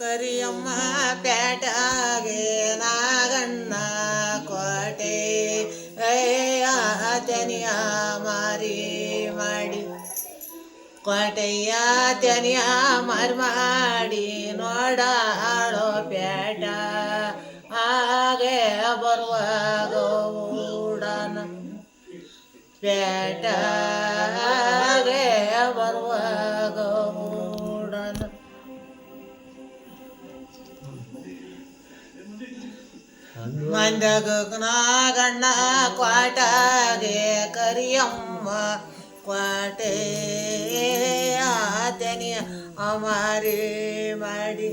ಕರಿಯಮ್ಮ ಪ್ಯಾಟಾಗೆ ನಾಗಣ್ಣ ಕೋಟೆ ತೆನಿಯ ಮಾರಿ ಮಾಡಿ ಕೋಟೆಯ ತೆನಿಯ ಮಾರಿ ಮಾಡಿ ನೋಡಾಳೋ ಪ್ಯಾಟ ಹಾಗೆ ಬರುವ ಗೌಡನ ಪ್ಯಾಟಾಗೆ ಬರುವ ಮಂದಗನ ಗಣ್ಣ ಕ್ವಾಟಾಗೆ ಕರಿಯಮ್ಮ ಕ್ವಾಟೆ ಆತನಿಯ ಅಮಾರಿ ಮಾಡಿ.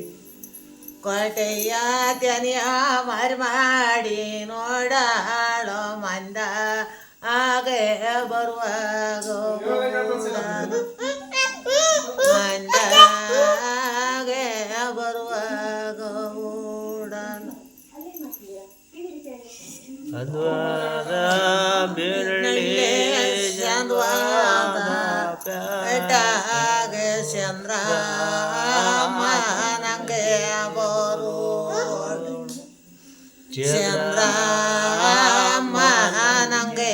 ಕೋಟೆಯ ತನಿಯ ಮಾರಿ ಮಾಡಿ ನೋಡಾಳೋ ಮಂದ ಹಾಗೆ ಬರುವ ಗೌಡನ ಮಂದ. ಅದ್ವಾದ ಬೆರಳಿ ಚಂದ್ವಾದ ಬೆಟ್ಟಾಗೆ ಚಂದ್ರ ನಂಗೆ ಬರು. ಚಂದ್ರ ನಂಗೆ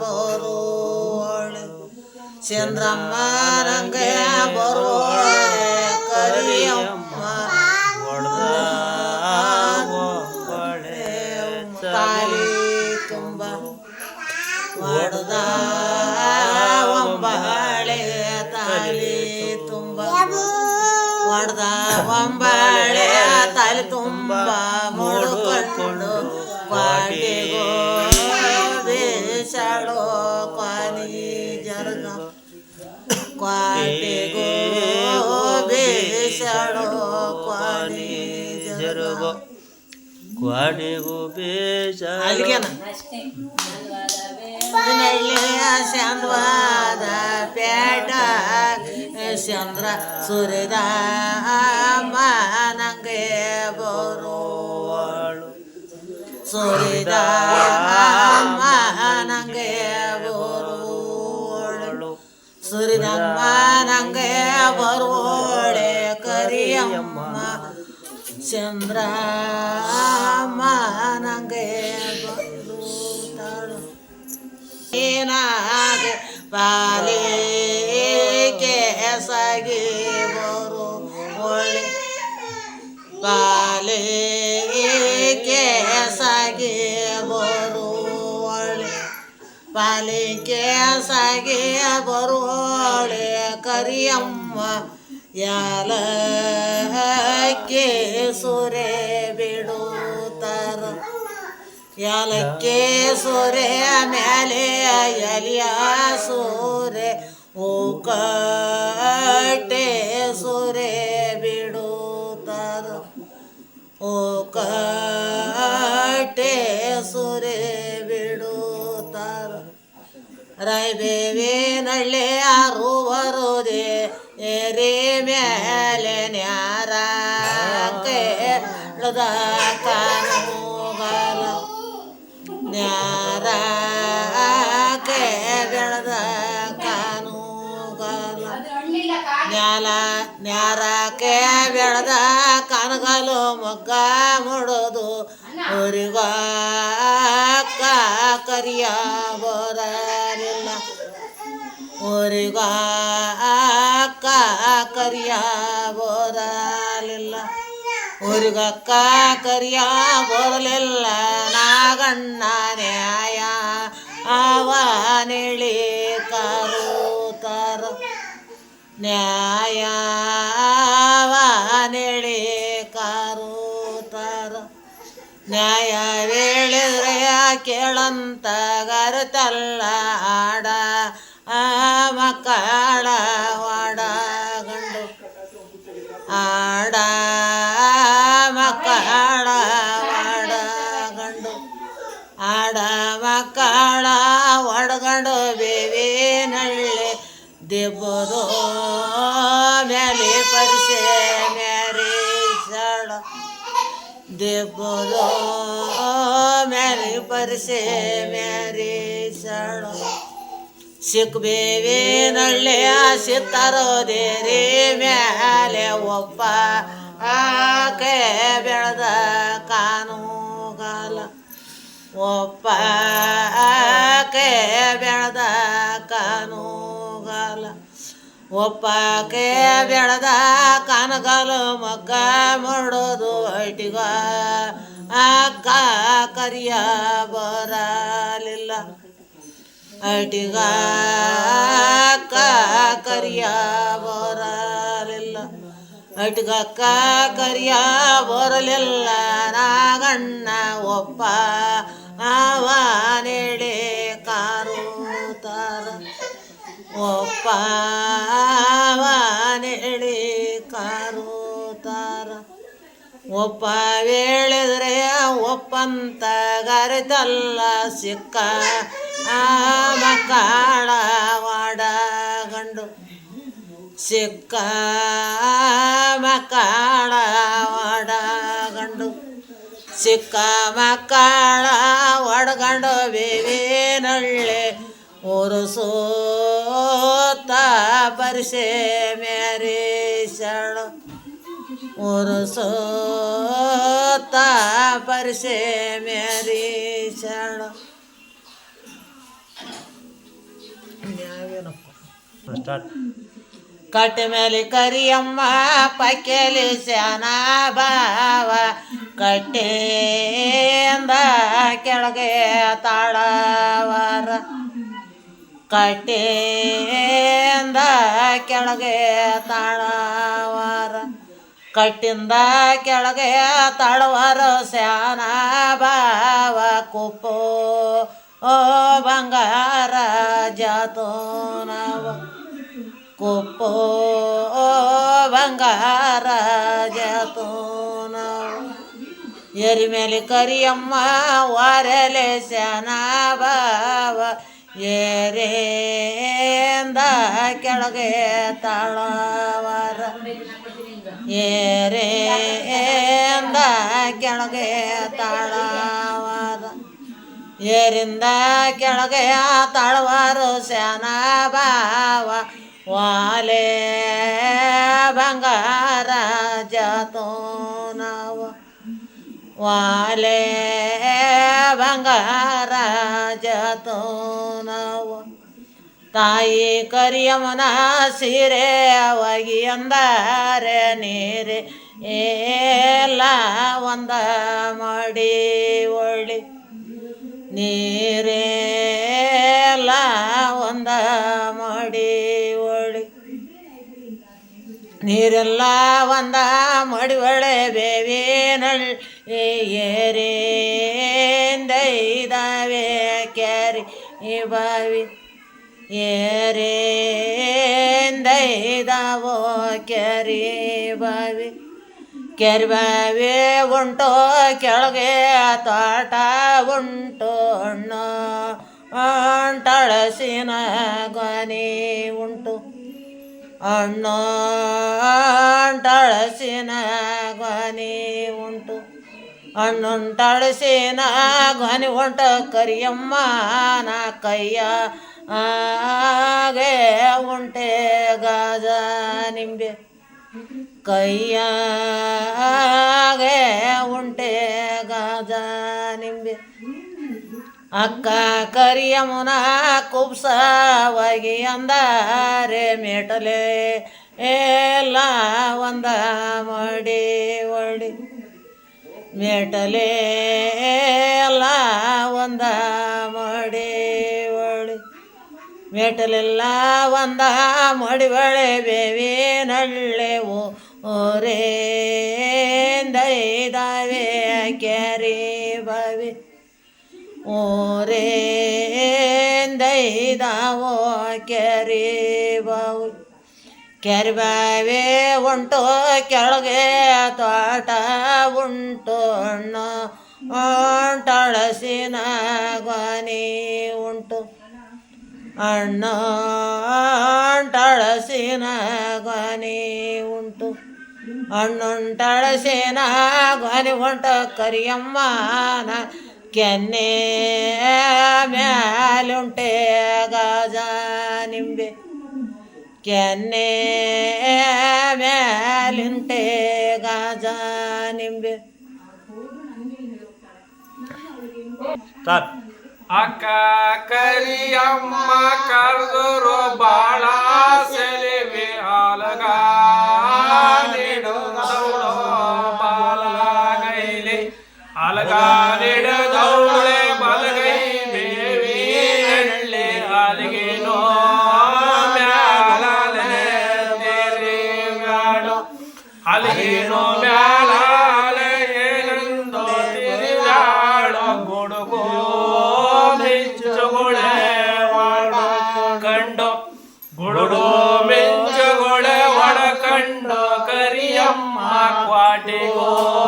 ಬರು. ಚಂದ್ರಮ್ಮ ನಂಗೆ ಬರು. ಜರ್ಗ ಕ್ವಾಟಿಗೋ ಬೇಸಾಳೋ ಕ್ವಾನಿ ಜರ್ಗ. ಕ್ವಾಡಿಗೂ ಬೇಜ ಅಲ್ಲಿಗೆನ ಚಂದ್ವಾದ ಪೇಟ ಚಂದ್ರ ಸುರಿದ ನಂಗೆ ಬರುವಳು. ಸುರಿದ ಚಂದ್ರ ನಂಗೆ ಬರುತ್ತಾಳು ಏನಾಗೆ ಪಾಲಿಕೆ ಸಾಗಿ ಬರು ಒಳ್ಳೆ. ಸಾಗಿ ಬರು ಒಳ್ಳೆ. ಪಾಲಿಕೆ ಬರು ಒಳ್ಳೆ. ಕರಿಯಮ್ಮ ಯಾಲಕ್ಕೆ ಸುರೆ ಬಿಡುತ್ತಾರ? ಯಾಲಕ್ಕೆ ಸೂರೆ ಮೇಲೆ ಎಲಿಯ ಸೂರೆ ಕಟ್ಟೆ ಸೂರೆ ಬಿಡುತ್ತಾರ? ಓ ಕಟ್ಟೆ ಸೂರೆ ಬಿಡುತ್ತಾರ? ರೈಬೇವೆ ನಳ್ಳೆ ಆರು ಬರುದೆ ಏರಿ ಮೇಲೆ ನ್ಯಾರ ಕೇಳದ ಕಾನುಗಲ ನ್ಯಾರ ಕೇಳದ ಕಾನೂಗಲ ನ್ಯಾಲ ನ್ಯಾರ ಕೇ ಬೆಳೆದ ಕನಗಲು ಮೊಗ್ಗ ಮುಡೋದು ಊರಿಗ ಕರಿಯ ಬರಲಿಲ್ಲ ಊರಿಗ ಕರಿಯ ಬರಲಿಲ್ಲ ಊರಿಗಕ್ಕ ಕರಿಯ ಬರಲಿಲ್ಲ ನಾಗಣ್ಣ ನ್ಯಾಯ ಅವನಿಳಿ ಕರುತ್ತಾರ ನ್ಯಾಯವನಿಳಿ ಕರುತ್ತಾರ ನ್ಯಾಯ ಹೇಳಿದ್ರೆ ಕೇಳಂತ ಗರುತಲ್ಲ ಆಡ ಆಡ ಮಕ್ಕಳ ಒಡ್ಗಂಡು ಬೇವಿ ನಳ್ಳಿ ದೆಬ್ಬದು ಮೇಲೆ ಪರಿಸೆ ಸಳ. ದೆಬ್ಬದು ಮ್ಯಾರಿ ಪರಿಸೆ ಮ್ಯಾರಿ ಸಳ. ಸಿಕ್ಬೇವೆ ನಳ್ಳೆ ಮ್ಯಾಲೆ ದೇರಿ ಮ್ಯಾಲೆ ಬೆಳೆದ ಆ ಒಪ್ಪಕ್ಕೆ ಬೆಳೆದ ಕಾನುಗಾಲ. ಒಪ್ಪಕ್ಕೆ ಬೆಳೆದ ಕನಗಲ ಮಗ್ಗ ಮಾಡೋದು ಐಟಿಗ. ಅಕ್ಕ ಕರಿಯ ಬರಲಿಲ್ಲ. ಐಟಿಗ ಅಕ್ಕ ಕರಿಯ ಬರಲಿಲ್ಲ. ಐಟಿಗಕ್ಕ ಕರಿಯ ಬರಲಿಲ್ಲ. ನಾಗಣ್ಣ ಒಪ್ಪ ಅವನೇಳೆ ಕಾರುತ್ತಾರ ಕಾರು ಕಾರುತ್ತಾರ ಒಪ್ಪ ಹೇಳಿದ್ರೆ ಒಪ್ಪಂತ ಗರಿತಲ್ಲ ಸಿಕ್ಕ ಆ ಮಕ್ಕಳ ವಾಡ ಗಂಡು ಸಿಕ್ಕ ಮಕ್ಕಳ ವಾಡ ಗಂಡು ಸಿಕ್ಕ ಮಕ್ಕಳ ಉರುಸೋತ ಪರಿಸೆ ಶರಣ. ಉರುಸೋತ ಪರಿಸೆ ಮ್ಯಾರೇಶಳು ಸ್ಟಾರ್ಟ್ ಕಟ್ಟ ಮೇಲೆ ಕರಿಯಮ್ಮ, ಪಕ್ಕೆಲಿ ಶಾನ ಬಾವ ಕಟ್ಟೆಯಿಂದ ಕೆಳಗೆ ತಾಳವಾರ. ಕಟ್ಟೆಯಿಂದ ಕೆಳಗೆ ತಾಳವಾರ. ಕಟ್ಟಿಂದ ಕೆಳಗೆ ತಾಳವಾರ ಶ್ಯಾನ ಬಾವ ಕುಪ್ಪೋ. ಓ ಬಂಗಾರ ಜಾತೋನವ ನಾವು ಓ ಬಂಗಾರ ಜಾತೋನವ ನಾವು. ಎರಿ ಮೇಲೆ ಕರಿಯಮ್ಮ, ವಾರಲೆ ಶ್ಯಾನ ಬಾವ. ಏರೇಂದ ಕೆಳಗೆ ತಾಳವಾರ. ಏರೇಂದ ಕೆಳಗೆ ತಾಳವಾರ. ಏರಿಂದ ಕೆಳಗೆ ತಾಳವಾರು ತಳವಾರು ಬಾವ ವಾಲೆ ಬಂಗಾರ ಜಾತೋ ನಾವು ವಾಲೆ ಬಂಗಾರ ಜಾತೋ ನಾವು ತಾಯಿ ಕರಿಯಮ್ಮನ ಸೀರೆ, ಅವಾಗಿ ಅಂದಾರೆ ನೀರೆ. ಎಲ್ಲ ಒಂದ ಮಾಡಿ ಒಳ್ಳಿ. ನೀರೆಲ್ಲ ಒಂದ ಮಾಡಿ ಒಳ್ಳಿ. ನೀರೆಲ್ಲ ಒಂದ ಮಾಡಿ ಒಳ್ಳೆ. ಬೇವಿನಳ್ಳಿ ಏರೇಂದ ಇದಾವೆ ಕ್ಯಾರಿ ಬಾವಿ ಕ್ಯಾರಿ ಬಾವಿ ಕ್ಯಾರಿ ಬಾವಿ ಉಂಟು, ಕೆಳಗೆ ತೋಟ ಉಂಟು ಹಣ್ಣು ಅಂಟಳಸಿನ ಗೊನೆ ಉಂಟು. ಅಣ್ಣ ಅಂಟಳಸಿನ ಗೊನೆ ಉಂಟು. ಹಣ್ಣುಂಟಳಸಿನ ಹೊಂಟ ಕರಿಯಮ್ಮ, ನಾ ಕೈಯ ಆಗೆ ಉಂಟೆ ಗಾಜ ನಿಂಬೆ. ಕೈಯಾಗೆ ಉಂಟೆ ಗಾಜ ನಿಂಬೆ. ಅಕ್ಕ ಕರಿಯಮ್ಮನ ಕುಬ್ಸವಾಗಿ ಅಂದಾರೆ, ಮೇಟಲೆ ಎಲ್ಲ ಒಂದ ಮಾಡಿ ಒಳ್ಳಿ ಮೇಟಲೆ ಎಲ್ಲ ಒಂದ ಮಾಡಿ ಮೆಟಲೆಲ್ಲ ಒಂದ ಮಾಡಿ ಒಳ್ಳೆ ಓರೇ ಓರೇಂದ ಇದಾವೆ ಕ್ಯಾರಿ ಬಾವಿ. ಕ್ಯಾರಿ ಬಾವು ಕ್ಯಾರಿ ಬಾವಿ ಉಂಟು ಕೆಳಗೆ ತೋಟ ಉಂಟು ಅಣ್ಣ. ಟಳಸಿನ ಗೊನೆ ಉಂಟು. ಅಣ್ಣ ಟಳಸಿನ ಗೊನೆ ಉಂಟು. ಹಣ್ಣುಂಟಳಸಿನ ಗೊನೆ ಉಂಟು, ಕರಿಯಮ್ಮನ ಕೆನ್ನೆ ಮ್ಯಾಲುಂಟೆ ಗಾಜ ನಿಂಬೆ. ಕೆನ್ನೆ ಮ್ಯಾಲುಂಟೆ ಗಾಜ ನಿಂಬೆ ಸ್ಟಾರ್ಟ್ ಅಕ್ಕ ಕರಿಯಮ್ಮ ಕರೆದರು ಬಾಳ ಸೆಲೆವೆ ಆಲಗ ನೀಡುದವಳು ಬಾಲಗೈಲಿ ಅಲಗ ಕರಿಯಮ್ಮ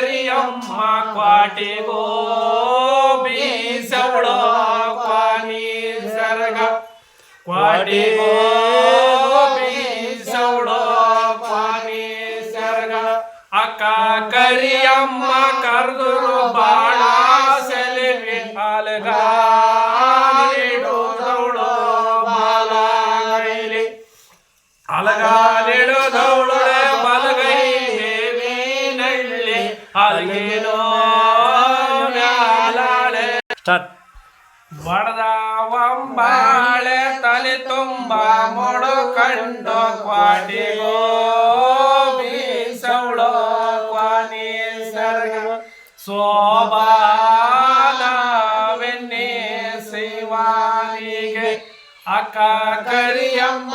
ಕರಿಯಮ್ಮ ಕ್ವಾಟಿಗೋ ಬೀಸವಳೋ ಕ್ವಾನಿ ಸರ್ಗ. ಕ್ವಾಟಿಗೋ ಬೀಸವಳೋ ಕ್ವಾನಿ ಸರ್ಗ. ಅಕ್ಕ ಕರಿಯಮ್ಮ ಕರ್ದುರು ಬಾಳ ಸ್ಟಾರ್ಟ್ ಬಡದಾವಂಬಾಳೆ ತಲೆ ತುಂಬ ಮೊಡು ಕಂಡು ಕ್ವಾಟಿಗೋ ಬೀಸವಳೋ ಕ್ವಾನಿ ಸರ್ಗ. ಸೋಬಾನವೆನ್ನೆ ಶಿವಾನಿಗೆ ಅಕ್ಕ ಕರಿಯಮ್ಮ.